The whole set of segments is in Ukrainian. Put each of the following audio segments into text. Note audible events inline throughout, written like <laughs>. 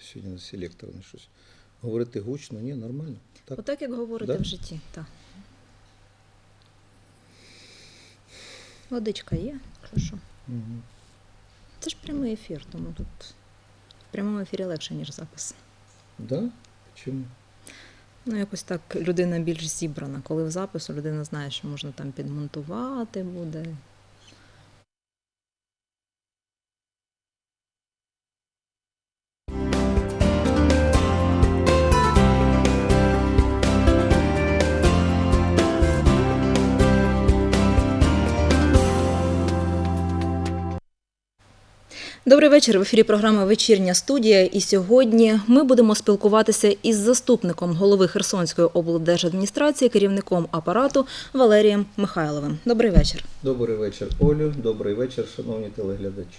Сьогодні на селекторне щось. Говорити гучно, ні, нормально. Так. Отак, як говорите Да? в житті, так. Водичка є, що. Мгм. Це ж прямий ефір, тому тут в прямому ефірі легше, ніж запис. Да? Чому? Ну, якось так людина більш зібрана. Коли в запису людина знає, що можна там підмонтувати буде. Добрий вечір. В ефірі програма Вечірня студія. І сьогодні ми будемо спілкуватися із заступником голови Херсонської облдержадміністрації, керівником апарату Валерієм Михайловим. Добрий вечір. Добрий вечір, Олю. Добрий вечір, шановні телеглядачі.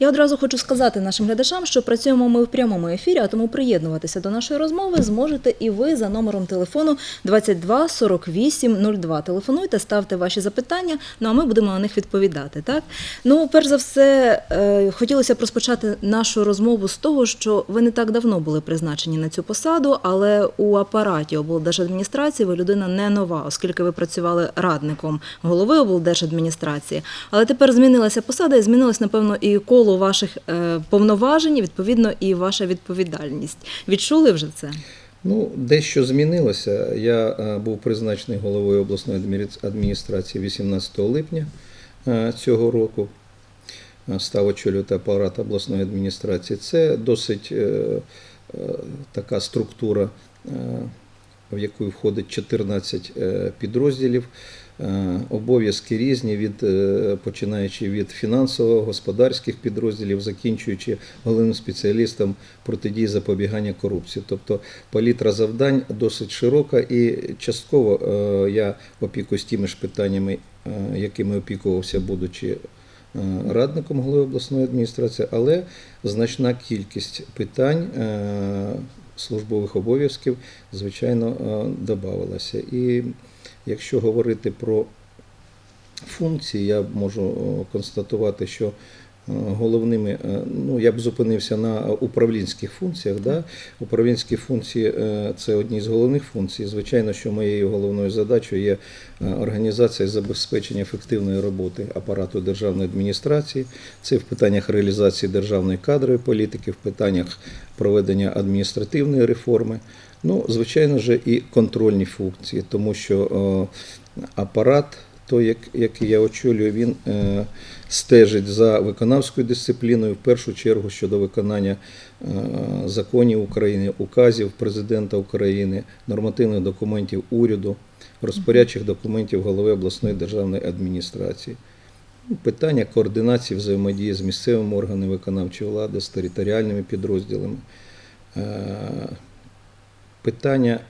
Я одразу хочу сказати нашим глядачам, що працюємо ми в прямому ефірі, а тому приєднуватися до нашої розмови зможете і ви за номером телефону 22 48 02. Телефонуйте, ставте ваші запитання, ну а ми будемо на них відповідати. Так ну, перш за все, е, хотілося б розпочати нашу розмову з того, що ви не так давно були призначені на цю посаду, але у апараті облдержадміністрації ви людина не нова, оскільки ви працювали радником голови облдержадміністрації. Але тепер змінилася посада і змінилось, напевно, і коло ваших е, повноважень, відповідно, і ваша відповідальність. Відчули вже це? Ну, дещо змінилося. Я е, був призначений головою обласної адміні- адміністрації 18 липня е, цього року. Став очолювати апарат обласної адміністрації. Це досить е, е, така структура, е, в яку входить 14 е, підрозділів. Обов'язки різні, від, починаючи від фінансового, господарських підрозділів, закінчуючи головним спеціалістом протидії запобігання корупції. Тобто палітра завдань досить широка і частково я опікуюсь тими ж питаннями, якими опікувався, будучи радником голови обласної адміністрації, але значна кількість питань е, службових обов'язків, звичайно, е, додавалася. І якщо говорити про функції, я можу е, констатувати, що е, головними, е, ну я б зупинився на управлінських функціях. Да? Управлінські функції е, це одні з головних функцій. Звичайно, що моєю головною задачею є е, організація забезпечення ефективної роботи апарату державної адміністрації. Це в питаннях реалізації державної кадрової політики, в питаннях проведення адміністративної реформи. Ну, звичайно ж, і контрольні функції, тому що е, апарат, той, який я очолюю, він е, стежить за виконавською дисципліною, в першу чергу щодо виконання е, законів України, указів президента України, нормативних документів уряду, розпорядчих документів голови обласної державної адміністрації. Ну, Питання координації взаємодії з місцевими органами виконавчої влади, з територіальними підрозділами. Е, Питання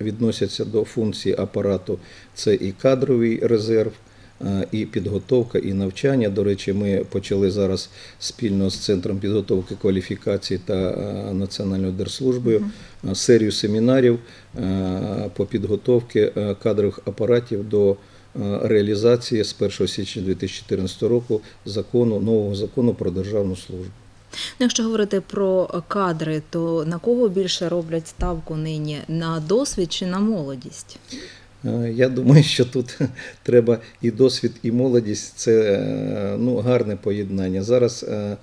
відносяться до функції апарату. Це і кадровий резерв, е, і підготовка, і навчання. До речі, ми почали зараз спільно з Центром підготовки кваліфікації та е, Національною держслужбою е, серію семінарів по підготовці кадрових апаратів до реалізації з 1 січня 2014 року закону нового закону про державну службу. Ну, якщо говорити про кадри, то на кого більше роблять ставку нині? На досвід чи на молодість? Е, Я думаю, що тут <laughs> треба і досвід, і молодість це е, ну, гарне поєднання. Зараз е,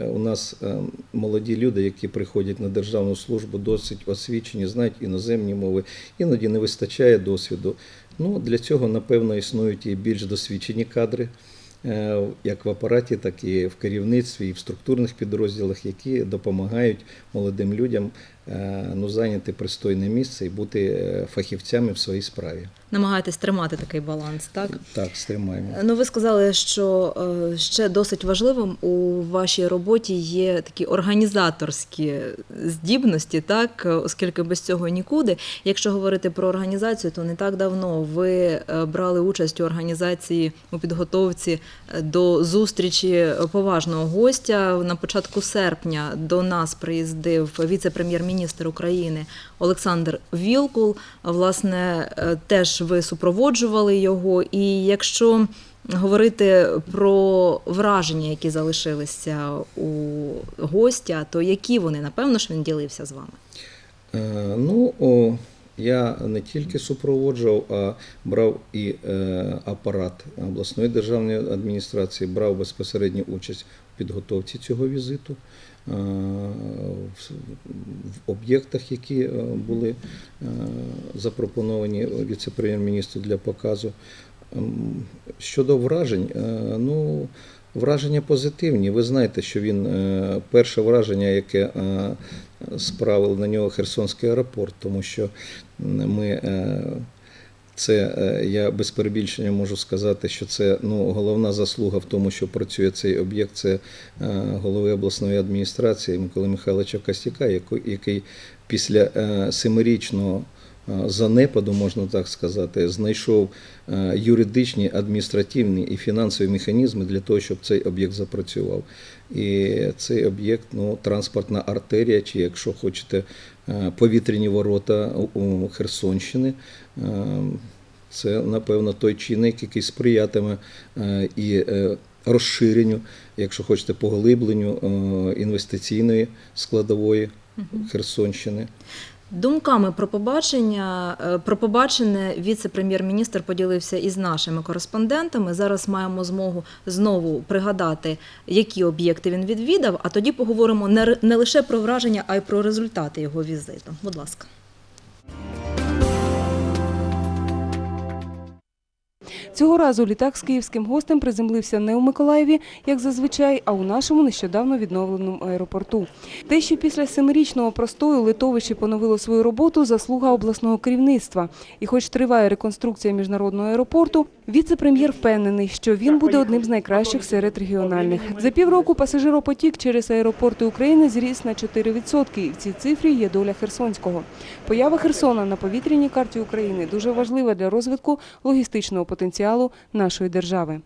у нас молоді люди, які приходять на державну службу, досить освічені, знають іноземні мови, іноді не вистачає досвіду. Ну, для цього, напевно, існують і більш досвідчені кадри. Е, Як в апараті, так і в керівництві, і в структурних підрозділах, які допомагають молодим людям ну, зайняти пристойне місце і бути е, фахівцями в своїй справі. Намагаєтесь тримати такий баланс, так? Так, стримаємо. Ну, ви сказали, що е, ще досить важливим у вашій роботі є такі організаторські здібності, так, оскільки без цього нікуди. Якщо говорити про організацію, то не так давно ви е, брали участь у організації у підготовці е, до зустрічі поважного гостя. На початку серпня до нас приїздив віце-прем'єр-міністр України Олександр Вілкул. Власне, е, теж ви супроводжували його. І якщо говорити про враження, які залишилися у гостя, то які вони, напевно ж він ділився з вами. Е, Ну, я не тільки супроводжував, а брав і е, апарат обласної державної адміністрації, брав безпосередню участь в підготовці цього візиту в, в об'єктах, які е, були е, запропоновані віце-прем'єр-міністру для показу. Ем, Щодо вражень, е, ну, враження позитивні. Ви знаєте, що він е, перше враження, яке е, справив на нього Херсонський аеропорт, тому що ми. Це е, я без перебільшення можу сказати, що це ну, головна заслуга в тому, що працює цей об'єкт. Це е, голови обласної адміністрації Миколи Михайловича Костяка, який після е, семирічного занепаду, можна так сказати, знайшов юридичні, адміністративні і фінансові механізми для того, щоб цей об'єкт запрацював. І цей об'єкт, ну, транспортна артерія, чи якщо хочете, повітряні ворота у- Херсонщини. Е, Це, напевно, той чинник, який сприятиме е, і е, розширенню, якщо хочете, поглибленню е, інвестиційної складової Херсонщини. Думками про побачення е, про побачене віце-прем'єр-міністр поділився із нашими кореспондентами. Зараз маємо змогу знову пригадати, які об'єкти він відвідав. А тоді поговоримо не не лише про враження, а й про результати його візиту. Будь ласка. Цього разу літак з київським гостем приземлився не у Миколаєві, як зазвичай, а у нашому нещодавно відновленому аеропорту. Те, що після семирічного простою литовище поновило свою роботу, заслуга обласного керівництва. І хоч триває реконструкція міжнародного аеропорту, віце-прем'єр впевнений, що він буде одним з найкращих серед регіональних. За півроку пасажиропотік через аеропорти України зріс на 4%, і в цій цифрі є доля Херсонського. Поява Херсона на повітряній карті України дуже важлива для розвитку логістичного потенціалу нашої держави.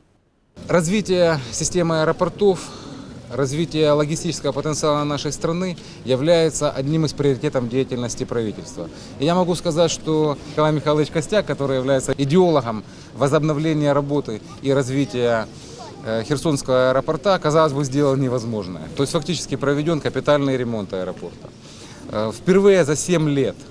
Развитие системы аэропортов, развитие логистического потенциала нашей страны является одним из приоритетов деятельности правительства. И я могу сказать, что Николай Михайлович Костяк, который является идеологом возобновления работы и развития э, Херсонского аэропорта, казалось бы, сделал невозможное. То есть фактически проведен капитальный ремонт аэропорта. Э, Впервые за 7 лет Э,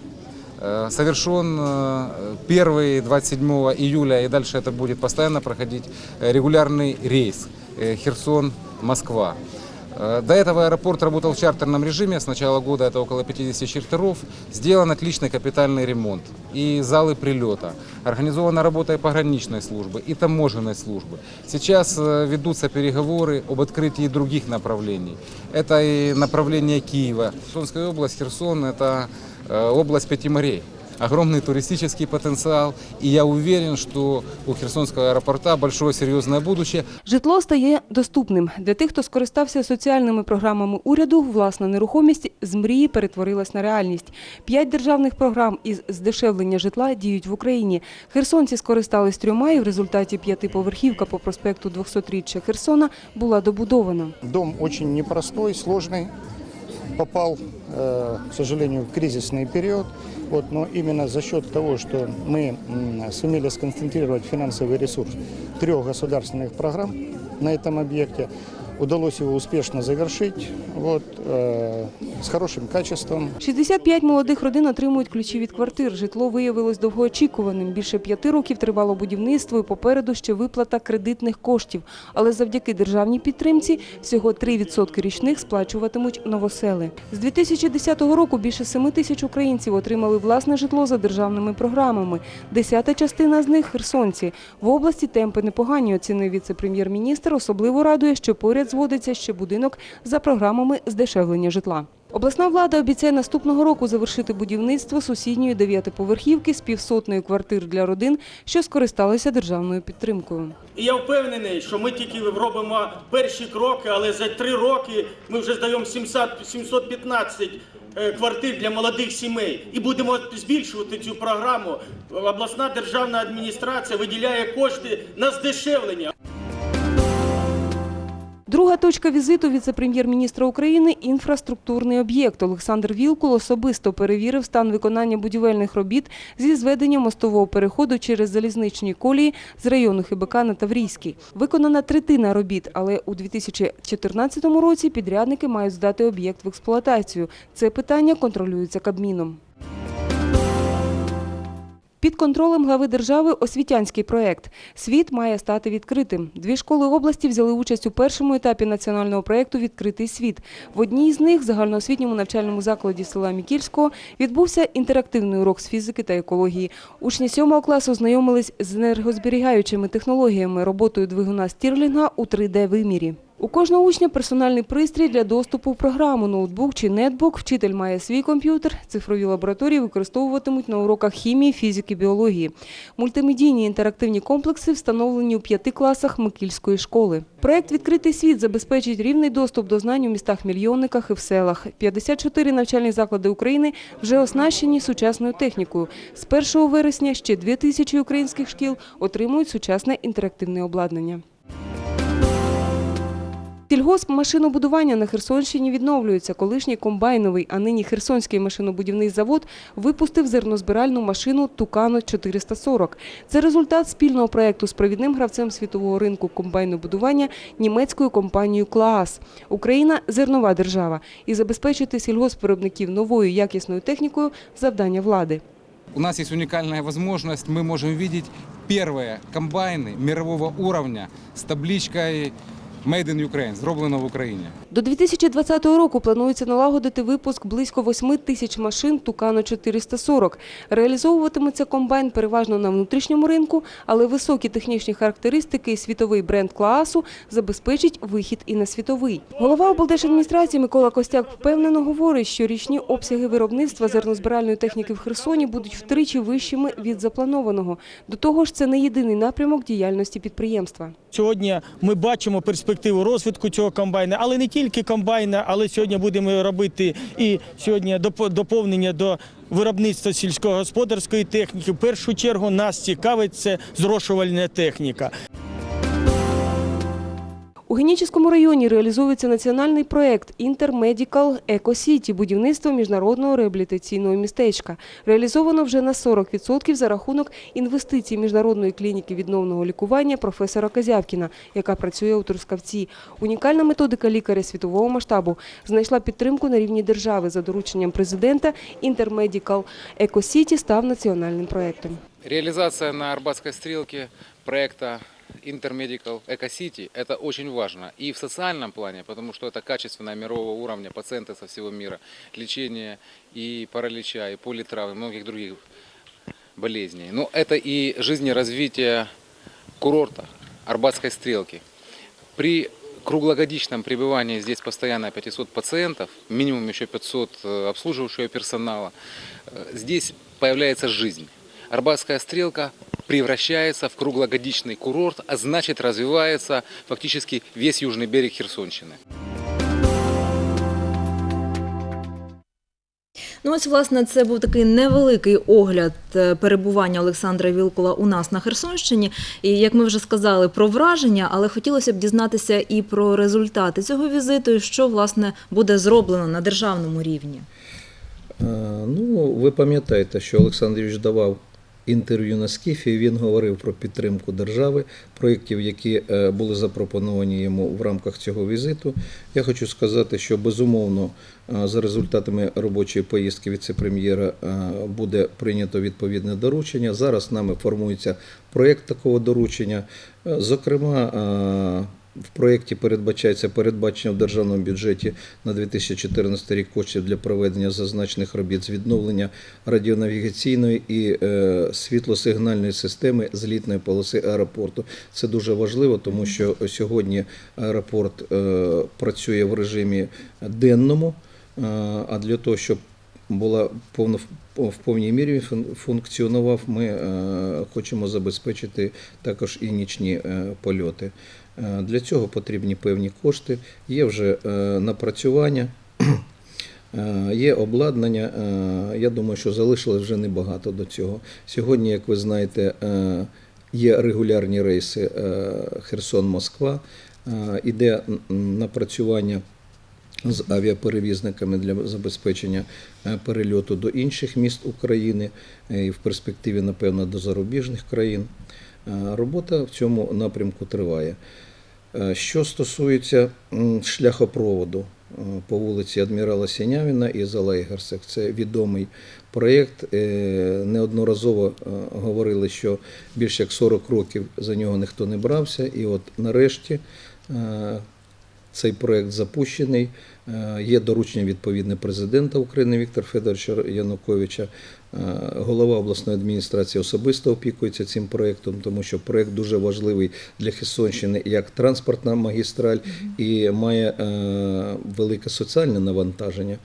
совершен э, первый 27 июля, и дальше это будет постоянно проходить э, регулярный рейс э, Херсон-Москва. Э, До этого аэропорт работал в чартерном режиме. С начала года это около 50 чартеров. Сделан отличный капитальный ремонт. И залы прилета. Организована работа и пограничной службы, и таможенной службы. Сейчас э, ведутся переговоры об открытии других направлений. Это и направление Киева. Херсонская область, Херсон – это э, область пяти морей. Огромный туристический потенциал. И я уверен, что у Херсонского аэропорта большое серьезное будущее. Житло стає доступним для тих, хто скористався соціальними програмами уряду. Власна нерухомість з мрії перетворилась на реальність. П'ять державних програм із здешевлення житла діють в Україні. Херсонці скористались трьома, і в результаті п'ятиповерхівка по проспекту 200-річчя Херсона була добудована. Дом очень непростой, сложный, попал, э, к сожалению, в кризисный период. Вот, но именно за счет того, что мы м, сумели сконцентрировать финансовый ресурс трех государственных программ на этом объекте, удалось его успешно завершить вот, э, с хорошим качеством, 65 молодих родин отримують ключі від квартир. Житло виявилось довгоочікуваним. Більше п'яти років тривало будівництво і попереду ще виплата кредитних коштів. Але завдяки державній підтримці всього 3% річних сплачуватимуть новосели. З 2010 року більше 7 тисяч українців отримали власне житло за державними програмами. Десята частина з них – херсонці. В області темпи непогані, оцінив віце-прем'єр-міністр. Особливо радує, що поряд зводиться ще будинок за програмами здешевлення житла. Обласна влада обіцяє наступного року завершити будівництво сусідньої дев'ятиповерхівки з півсотнею квартир для родин, що скористалися державною підтримкою. І я впевнений, що ми тільки робимо перші кроки, але за три роки ми вже здаємо 700, 715 е, квартир для молодих сімей і будемо збільшувати цю програму. Обласна державна адміністрація виділяє кошти на здешевлення. Друга точка візиту віце-прем'єр-міністра України – інфраструктурний об'єкт. Олександр Вілкул особисто перевірив стан виконання будівельних робіт зі зведення мостового переходу через залізничні колії з району Хибика на Таврійський. Виконана третина робіт, але у 2014 році підрядники мають здати об'єкт в експлуатацію. Це питання контролюється Кабміном. Під контролем глави держави освітянський проект. Світ має стати відкритим. Дві школи області взяли участь у першому етапі національного проекту Відкритий світ. В одній з них, загальноосвітньому навчальному закладі села Мікільського, відбувся інтерактивний урок з фізики та екології. Учні сьомого класу знайомились з енергозберігаючими технологіями, роботою двигуна Стірлінга у 3D-вимірі. У кожного учня персональний пристрій для доступу в програму, ноутбук чи нетбук. Вчитель має свій комп'ютер. Цифрові лабораторії використовуватимуть на уроках хімії, фізики, біології. Мультимедійні інтерактивні комплекси встановлені у п'яти класах Микільської школи. Проект «Відкритий світ» забезпечить рівний доступ до знань у містах-мільйонниках і в селах. 54 навчальні заклади України вже оснащені сучасною технікою. З 1 вересня ще 2 тисячі українських шкіл отримують сучасне інтерактивне обладнання. Сільгосп машинобудування на Херсонщині відновлюється. Колишній комбайновий, а нині Херсонський машинобудівний завод випустив зернозбиральну машину Тукано 440. Це результат спільного проєкту з провідним гравцем світового ринку комбайнобудування німецькою компанією Клаас. Україна зернова держава і забезпечити сільгоспвиробників новою якісною технікою завдання влади. У нас есть уникальная возможность, мы можем видеть первые комбайны мирового уровня с табличкой Made in Ukraine, зроблено в Україні. До 2020 року планується налагодити випуск близько 8 тисяч машин Тукано 440. Реалізовуватиметься комбайн переважно на внутрішньому ринку, але високі технічні характеристики і світовий бренд Клаасу забезпечить вихід і на світовий. Голова облдержадміністрації Микола Костяк впевнено говорить, що річні обсяги виробництва зернозбиральної техніки в Херсоні будуть втричі вищими від запланованого. До того ж, це не єдиний напрямок діяльності підприємства. Сьогодні ми бачимо перспективу розвитку цього комбайна, але не тільки комбайна, але сьогодні будемо робити і сьогодні доп- доповнення до виробництва сільськогосподарської техніки. В першу чергу нас цікавить це зрошувальна техніка. У Генічеському районі реалізується національний проєкт «Інтермедікал Екосіті» – будівництво міжнародного реабілітаційного містечка. Реалізовано вже на 40% за рахунок інвестицій Міжнародної клініки відновного лікування професора Казявкіна, яка працює у Трускавці. Унікальна методика лікаря світового масштабу знайшла підтримку на рівні держави. За дорученням президента «Інтермедікал Екосіті» став національним проєктом. Реализация на Арбатской стрелке проекта Intermedical Eco City – это очень важно и в социальном плане, потому что это качественное мирового уровня пациенты со всего мира, лечение и паралича, и политравы, и многих других болезней. Но это и жизнеразвитие курорта Арбатской стрелки. При круглогодичном пребывании здесь постоянно 500 пациентов, минимум еще 500 э, обслуживающего персонала, э, здесь появляется жизнь. Арбатская стрелка превращается в круглогодичный курорт, а значит развивается фактически весь южный берег Херсонщины. Ну ось, власне, це був такий невеликий огляд е, перебування Олександра Вілкула у нас на Херсонщині. І як ми вже сказали, про враження, але хотілося б дізнатися і про результати цього візиту, і що власне буде зроблено на державному рівні. Е, Ну, ви пам'ятаєте, що Олександр Юрійович давав інтерв'ю на Скіфі. Він говорив про підтримку держави, проєктів, які е, були запропоновані йому в рамках цього візиту. Я хочу сказати, що безумовно е, за результатами робочої поїздки віце-прем'єра е, буде прийнято відповідне доручення. Зараз нами формується проєкт такого доручення. Зокрема, в проєкті передбачається передбачення в державному бюджеті на 2014 рік коштів для проведення зазначених робіт з відновлення радіонавігаційної і е, світлосигнальної системи злітної полоси аеропорту. Це дуже важливо, тому що сьогодні аеропорт е, працює в режимі денному, е, а для того, щоб була повно в повній мірі функціонував. Ми хочемо забезпечити також і нічні польоти. Е, Для цього потрібні певні кошти. Є вже е, напрацювання. <clears throat> Е, Є обладнання. Я думаю, що залишилось вже небагато до цього. Сьогодні, як ви знаєте, є регулярні рейси Херсон-Москва. Іде напрацювання з авіаперевізниками для забезпечення перельоту до інших міст України і в перспективі, напевно, до зарубіжних країн. Е, Робота в цьому напрямку триває. Е, Що стосується шляхопроводу е, по вулиці Адмірала Сінявіна і Залейгерсек, це відомий проєкт. Неодноразово говорили, що більше як 40 років за нього ніхто не брався, і от нарешті цей проєкт запущений. Е, Є доручення відповідне президента України Віктора Федоровича Януковича. Е, Голова обласної адміністрації особисто опікується цим проєктом, тому що проєкт дуже важливий для Херсонщини як транспортна магістраль і має е, велике соціальне навантаження.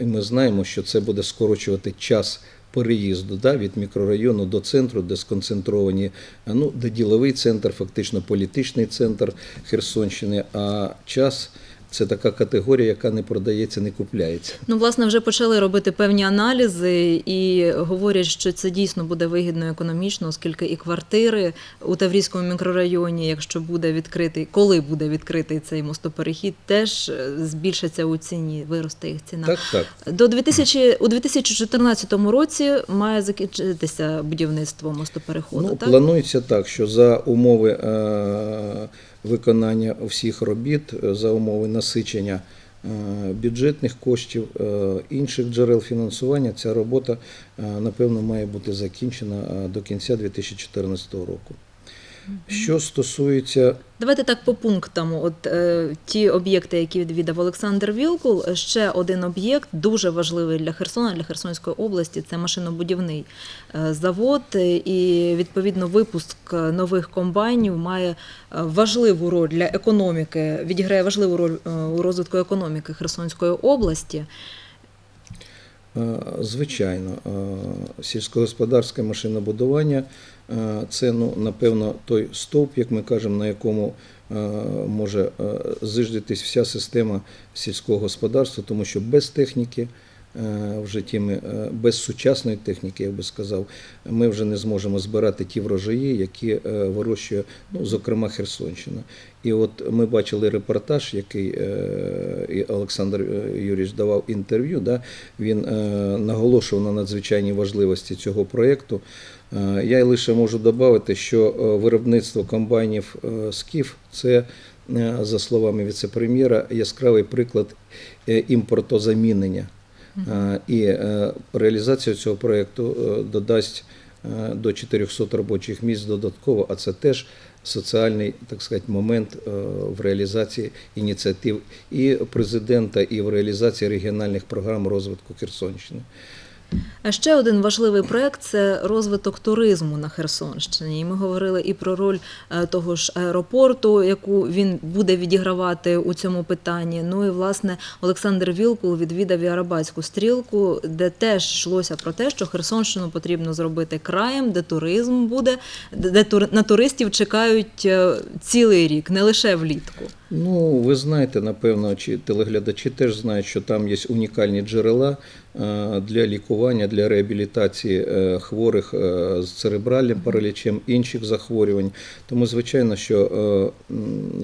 І ми знаємо, що це буде скорочувати час переїзду да, від мікрорайону до центру, де сконцентровані, ну, де діловий центр, фактично політичний центр Херсонщини, а час це така категорія, яка не продається, не купляється. Ну, власне, вже почали робити певні аналізи і говорять, що це дійсно буде вигідно економічно, оскільки і квартири у Таврійському мікрорайоні, якщо буде відкритий, коли буде відкритий цей мостоперехід, теж е, збільшаться у ціні, виросте їх ціна. Так, так. До 2000, у 2014 році має закінчитися будівництво мостопереходу. Ну, так? планується так, що за умови е, виконання всіх робіт, е, за умови насичення е, бюджетних коштів, е, інших джерел фінансування, ця робота, напевно, має бути закінчена до кінця 2014 року. Що стосується Давайте так по пунктам. От е, ті об'єкти, які відвідав Олександр Вілкул, ще один об'єкт дуже важливий для Херсона, для Херсонської області. Це машинобудівний е, завод, і відповідно випуск нових комбайнів має е, важливу роль для економіки, відіграє важливу роль е, у розвитку економіки Херсонської області. Звичайно, сільськогосподарське машинобудування це, ну, напевно, той стовп, як ми кажемо, на якому може зиждитись вся система сільського господарства, тому що без техніки в житті ми, без сучасної техніки, я би сказав, ми вже не зможемо збирати ті врожаї, які е, вирощує, ну, зокрема, Херсонщина. І от ми бачили репортаж, який е, Олександр е, Юрійович давав інтерв'ю. Да, він наголошував на надзвичайній важливості цього проєкту. Е, Я лише можу додати, що е, виробництво комбайнів е, «Скіф» – це, за словами віце-прем'єра, яскравий приклад імпортозамінення. І реалізація цього проєкту додасть до 400 робочих місць додатково, а це теж соціальний, так сказати, момент в реалізації ініціатив і президента, і в реалізації регіональних програм розвитку Херсонщини. А Ще один важливий проект це розвиток туризму на Херсонщині. І ми говорили і про роль е, того ж аеропорту, яку він буде відігравати у цьому питанні. Ну і власне Олександр Вілкул відвідав і Арабатську стрілку, де теж йшлося про те, що Херсонщину потрібно зробити краєм, де туризм буде, де на туристів чекають е, цілий рік, не лише влітку. Ну, ви знаєте, напевно, чи телеглядачі теж знають, що там є унікальні джерела для лікування, для реабілітації е, хворих е, з церебральним паралічем, інших захворювань. Тому, звичайно, що е,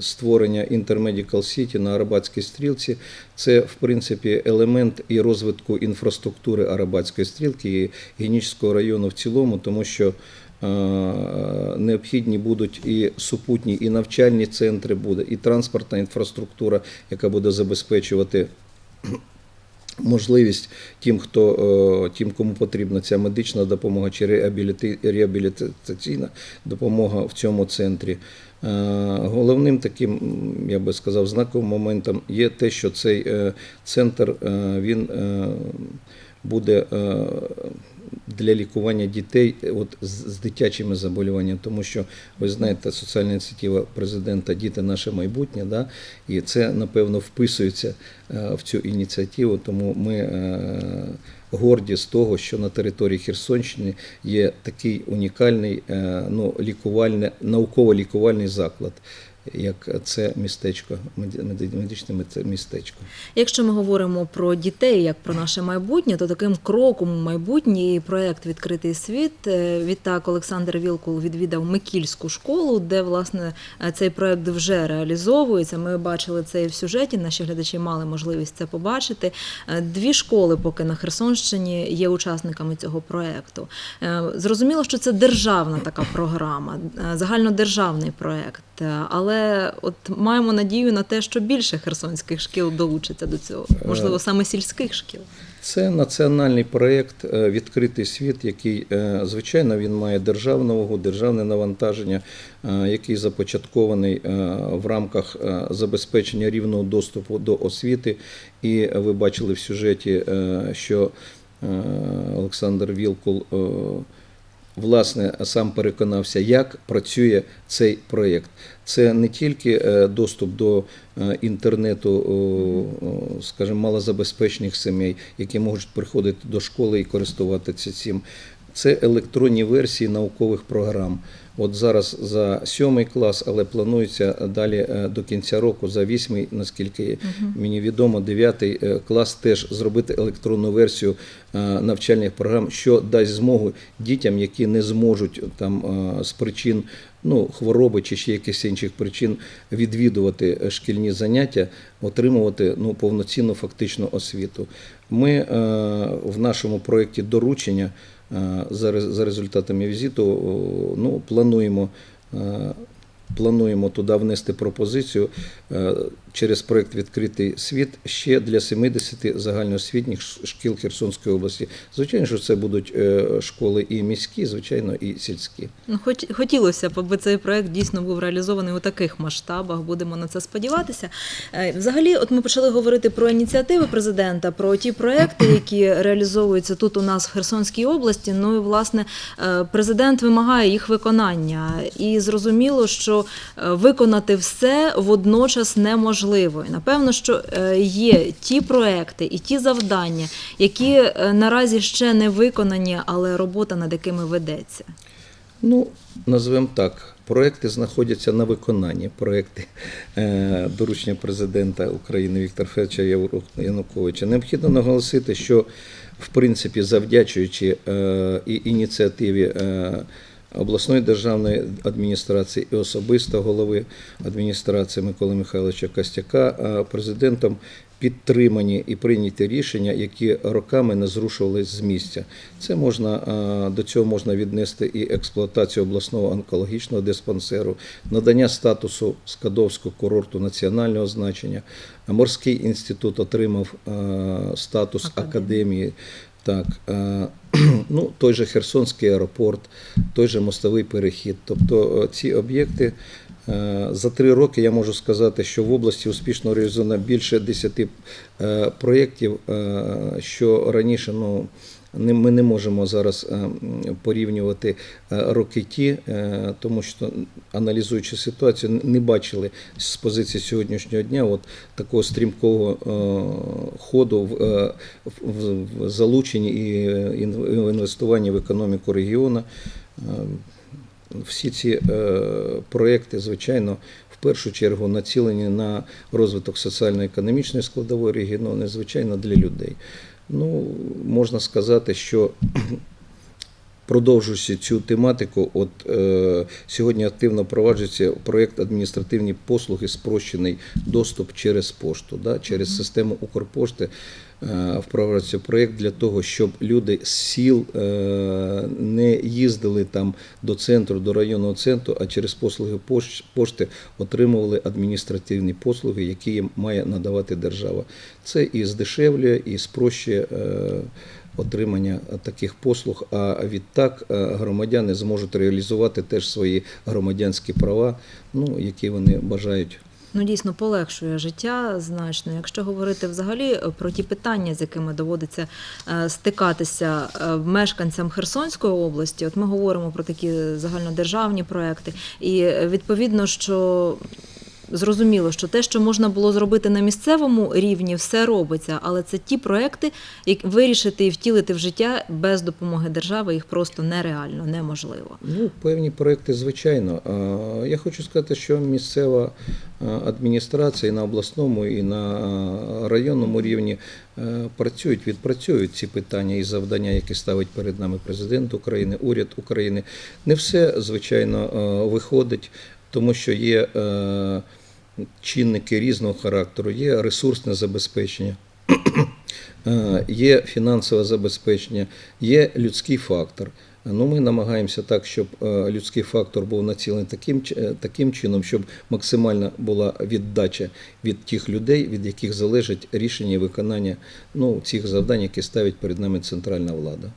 створення Intermedical City на Арабатській стрілці це, в принципі, елемент і розвитку інфраструктури Арабатської стрілки і Генічського району в цілому, тому що Е, необхідні будуть і супутні, і навчальні центри буде, і транспортна інфраструктура, яка буде забезпечувати можливість тим, хто е, тим, кому потрібна ця медична допомога чи реабілітаційна допомога в цьому центрі. Е, Головним таким, я би сказав, знаковим моментом є те, що цей е, центр він буде для лікування дітей от, з, дитячими заболіваннями, тому що ви знаєте, соціальна ініціатива президента Діти наше майбутнє, да? і це напевно вписується е, в цю ініціативу. Тому ми е, горді з того, що на території Херсонщини є такий унікальний е, ну, лікувальний, науково-лікувальний заклад. Як це містечко, меди- меди- медичне містечко. Якщо ми говоримо про дітей як про наше майбутнє, то таким кроком у майбутнє проект Відкритий світ. Е, Відтак Олександр Вілкул відвідав Микільську школу, де власне е, цей проект вже реалізовується. Ми бачили це в сюжеті. Наші глядачі мали можливість це побачити. Е, Дві школи, поки на Херсонщині, є учасниками цього проекту. Зрозуміло, що це державна така програма, загальнодержавний проект. Е, Але от маємо надію на те, що більше херсонських шкіл долучиться до цього, можливо, саме сільських шкіл. Це національний проєкт е, Відкритий світ, який, е, звичайно, він має державну вагу, державне навантаження, е, який започаткований е, в рамках е, забезпечення рівного доступу до освіти. І ви бачили в сюжеті, е, що е, Олександр Вілкул е, власне сам переконався, як працює цей проєкт. Це не тільки е, доступ до е, інтернету, скажімо, малозабезпечених сімей, які можуть приходити до школи і користуватися цим. Це електронні версії наукових програм. От зараз за сьомий клас, але планується далі е, до кінця року за вісьмий, наскільки мені відомо, дев'ятий е, клас теж зробити електронну версію е, навчальних програм, що дасть змогу дітям, які не зможуть там з причин ну, хвороби чи ще якихось інших причин відвідувати шкільні заняття, отримувати ну, повноцінну фактичну освіту. Ми е, в нашому проєкті доручення за, за результатами візиту ну, плануємо. е, Плануємо туди внести пропозицію е, через проект Відкритий світ ще для 70 загальноосвітніх шкіл Херсонської області. Звичайно, що це будуть е, школи і міські, звичайно, і сільські. Ну, хоч хотілося б, аби цей проект дійсно був реалізований у таких масштабах. Будемо на це сподіватися. Е, Взагалі, от ми почали говорити про ініціативи президента, про ті проекти, які реалізовуються тут у нас в Херсонській області. Ну і власне е, президент вимагає їх виконання, і зрозуміло, що виконати все водночас неможливо. І напевно, що е, є ті проекти і ті завдання, які е, наразі ще не виконані, але робота над якими ведеться. Ну, назвемо так. Проекти знаходяться на виконанні. Проекти е, доручення президента України Віктора Федоровича Януковича. Необхідно наголосити, що в принципі, завдячуючи і ініціативі обласної державної адміністрації і особисто голови адміністрації Миколи Михайловича Костяка, президентом підтримані і прийняті рішення, які роками не зрушувались з місця. Це можна до цього можна віднести і експлуатацію обласного онкологічного диспансеру, надання статусу Скадовського курорту національного значення. Морський інститут отримав статус Академії. Так, е, <clears throat> ну, той же Херсонський аеропорт, той же мостовий перехід. Тобто е, ці об'єкти е, за три роки я можу сказати, що в області успішно реалізовано більше 10 е, проєктів, що раніше ну, ми не можемо зараз е, порівнювати е, роки ті, е, тому що аналізуючи ситуацію, не бачили з позиції сьогоднішнього дня от такого стрімкого ходу в, в, залученні і в інвестуванні в економіку регіону. Всі ці проекти, звичайно, в першу чергу націлені на розвиток соціально-економічної складової регіону, незвичайно для людей. Ну, можна сказати, що продовжуючи цю тематику, от е, сьогодні активно впроваджується проєкт адміністративні послуги, спрощений доступ через пошту, да, через систему Укрпошти. Е, Впроваджується проєкт для того, щоб люди з сіл е, не їздили там до центру, до районного центру, а через послуги пошти отримували адміністративні послуги, які їм має надавати держава. Це і здешевлює, і спрощує е, отримання таких послуг. А відтак громадяни зможуть реалізувати теж свої громадянські права, ну, які вони бажають Ну, дійсно полегшує життя значно. Якщо говорити взагалі про ті питання, з якими доводиться е, стикатися е, мешканцям Херсонської області, от ми говоримо про такі загальнодержавні проекти, і е, відповідно, що зрозуміло, що те, що можна було зробити на місцевому рівні, все робиться, але це ті проекти, які вирішити і втілити в життя без допомоги держави їх просто нереально, неможливо. Ну, певні проекти, звичайно. Я хочу сказати, що місцева адміністрація і на обласному, і на районному рівні працюють, відпрацюють ці питання і завдання, які ставить перед нами президент України, уряд України. Не все, звичайно, виходить, тому що є чинники різного характеру, є ресурсне забезпечення. <clears throat> Е, Є фінансове забезпечення, є людський фактор. Ну, ми намагаємося так, щоб е, людський фактор був націлений таким, е, таким чином, щоб максимальна була віддача від тих людей, від яких залежить рішення і виконання ну, цих завдань, які ставить перед нами центральна влада.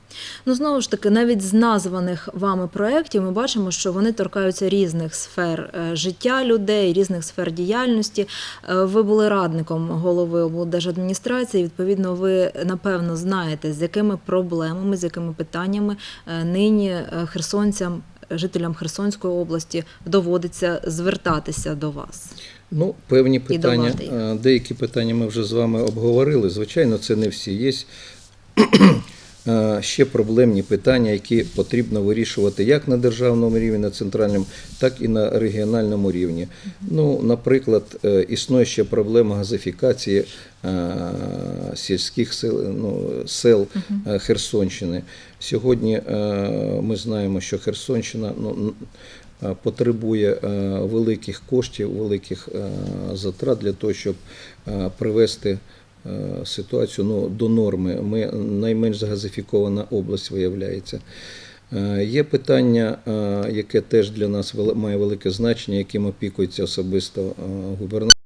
Ну знову ж таки, навіть з названих вами проєктів ми бачимо, що вони торкаються різних сфер е, життя людей, різних сфер діяльності. Ви були радником голови облдержадміністрації. Відповідно, ви напевно знаєте, з якими проблемами, з якими питаннями е, нині е, херсонцям, жителям Херсонської області доводиться звертатися до вас. Ну, певні питання, е, деякі питання ми вже з вами обговорили. Звичайно, це не всі. Є ще проблемні питання, які потрібно вирішувати як на державному рівні, на центральному, так і на регіональному рівні. Ну, наприклад, е, існує ще проблема газифікації е, сільських сел, ну, сел е, Херсонщини. Сьогодні е, ми знаємо, що Херсонщина ну, е, потребує е, великих коштів, великих е, затрат для того, щоб е, привести е, ситуацію ну, до норми. Ми найменш загазифікована область виявляється. Е, Є питання, е, яке теж для нас має велике значення, яким опікується особисто е, губернатор.